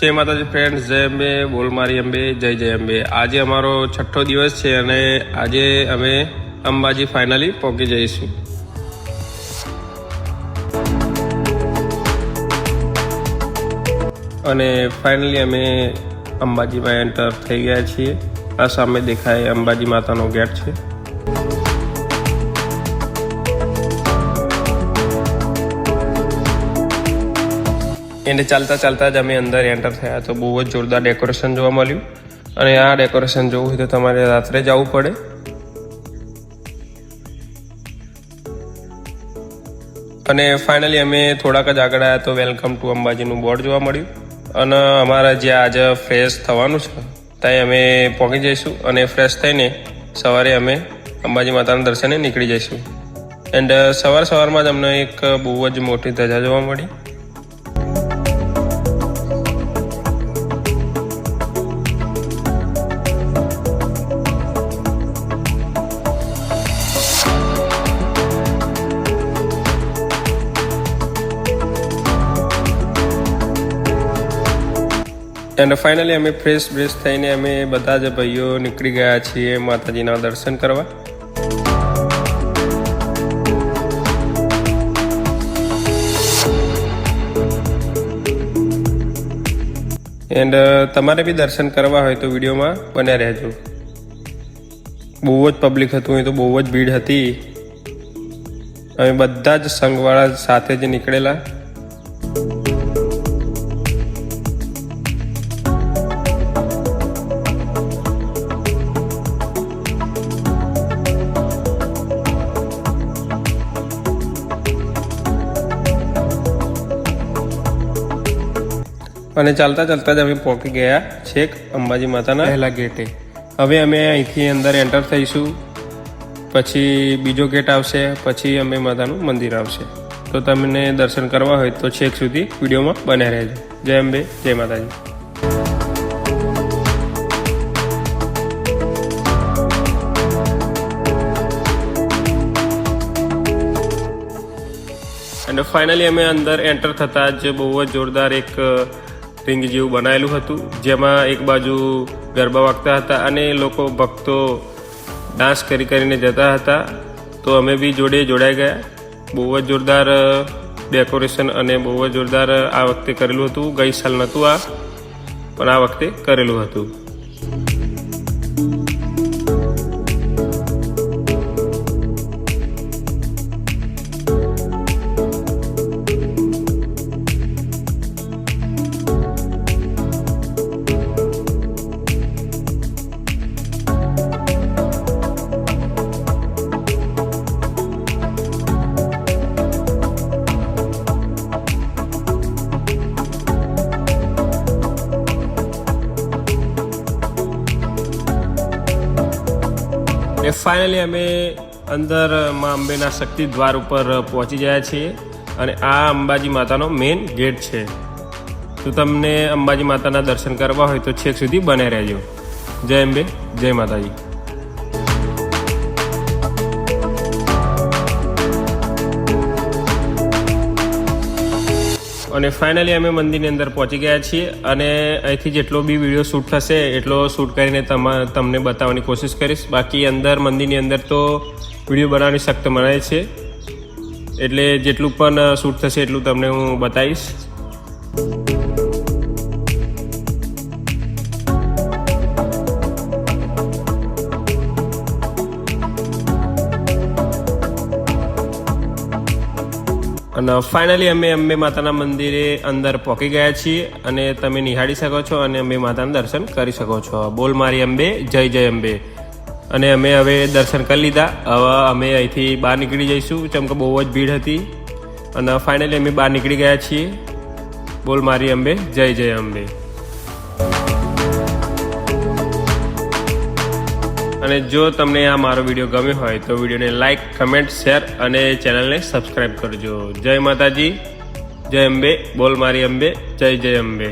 જય માતાજી ફ્રેન્ડ્સ જય અંબે બોલ મારી અંબે, જય જય અંબે. આજે અમારો છઠ્ઠો દિવસ છે અને આજે અમે અંબાજી ફાઇનલી પહોંચી જઈશું. અને ફાઇનલી અમે અંબાજીમાં એન્ટર થઈ ગયા છીએ. આ સામે દેખાય અંબાજી માતાનો ગેટ છે. એને ચાલતા ચાલતા જ અમે અંદર એન્ટર થયા. તો બહુ જ જોરદાર ડેકોરેશન જોવા મળ્યું. અને આ ડેકોરેશન જોવું હોય તો તમારે રાત્રે જવું પડે. અને ફાઇનલી અમે થોડાક જ આગળ આવ્યા તો વેલકમ ટુ અંબાજીનું બોર્ડ જોવા મળ્યું. અને અમારા જે આજે ફ્રેશ થવાનું છે, ત્યાં અમે પહોંચી જઈશું અને ફ્રેશ થઈને સવારે અમે અંબાજી માતાના દર્શને નીકળી જઈશું. એન્ડ સવાર સવારમાં જ અમને એક બહુ જ મોટી ધજા જોવા મળી. એન્ડ ફાઇનલી અમે ફ્રેશ બ્રેશ થઈને અમે બધા જ ભાઈઓ નીકળી ગયા છીએ માતાજીના દર્શન કરવા. એન્ડ તમારે બી દર્શન કરવા હોય તો વિડીયોમાં બન્યા રહેજો. બહુ જ પબ્લિક હતું, એ તો બહુ જ ભીડ હતી. અમે બધા જ સંઘવાળા સાથે જ નીકળેલા. અને ચાલતા ચાલતા જ અમે પહોંચી ગયા છેક અંબાજી માતાના. પહેલા ગેટે. હવે અમે અહીંથી અંદર એન્ટર થઈશું. પછી બીજો ગેટ આવશે પછી અમે માતાનું મંદિર આવશે. તો તમને દર્શન કરવા હોય તો છેક સુધી વિડીયોમાં બને રહેજો. જય અંબે જય માતાજી. અને ફાઇનલી અમે અંદર એન્ટર થતાં જ બહુ જ જોરદાર એક રિંગ જેવું બનાવેલું હતું, જેમાં એક બાજુ ગરબા વાગતા હતા અને લોકો ભક્તો ડાન્સ કરી કરીને જતા હતા. તો અમે બી જોડે જોડાઈ ગયા. બહુ જ જોરદાર ડેકોરેશન અને બહુ જ જોરદાર આ વખતે કરેલું હતું. ગઈ સાલ નહોતું આ, પણ આ વખતે કરેલું હતું. એ ફાઇનલી અમે અંદર મા અંબેના શક્તિ દ્વાર ઉપર પહોંચી ગયા છીએ અને આ અંબાજી માતાનો મેઇન ગેટ છે. તો તમને અંબાજી માતાના દર્શન કરવા હોય તો છેક સુધી બને રહેજો. જય અંબે, જય માતાજી. અને ફાઇનલી અમે મંદિરની અંદર પહોંચી ગયા છીએ અને અહીંથી જેટલો બી વીડિયો શૂટ થશે, એટલો શૂટ કરીને તમા, તમને બતાવવાની કોશિશ કરીશ. બાકી અંદર મંદિરની અંદર તો વીડિયો બનાવવાની સખ્ત મનાય છે. એટલે જેટલું પણ શૂટ થશે એટલું તમને હું બતાવીશ. અને ફાઇનલી અમે અંબે માતાના મંદિરે અંદર પહોંચી ગયા છીએ અને તમે નિહાળી શકો છો અને અંબે માતાના દર્શન કરી શકો છો. બોલ મારી અંબે, જય જય અંબે. અને અમે હવે દર્શન કરી લીધા. હવે અમે અહીંથી બહાર નીકળી જઈશું. કેમ કે બહુ જ ભીડ હતી. અને ફાઇનલી અમે બહાર નીકળી ગયા છીએ. બોલ મારી અંબે, જય જય અંબે. અને જો તમને આ મારો વીડિયો ગમ્યો હોય તો વિડીયોને લાઇક કમેન્ટ શેર અને ચેનલને સબસ્ક્રાઈબ કરજો. જય માતાજી. જય અંબે. બોલ મારી અંબે. જય જય અંબે.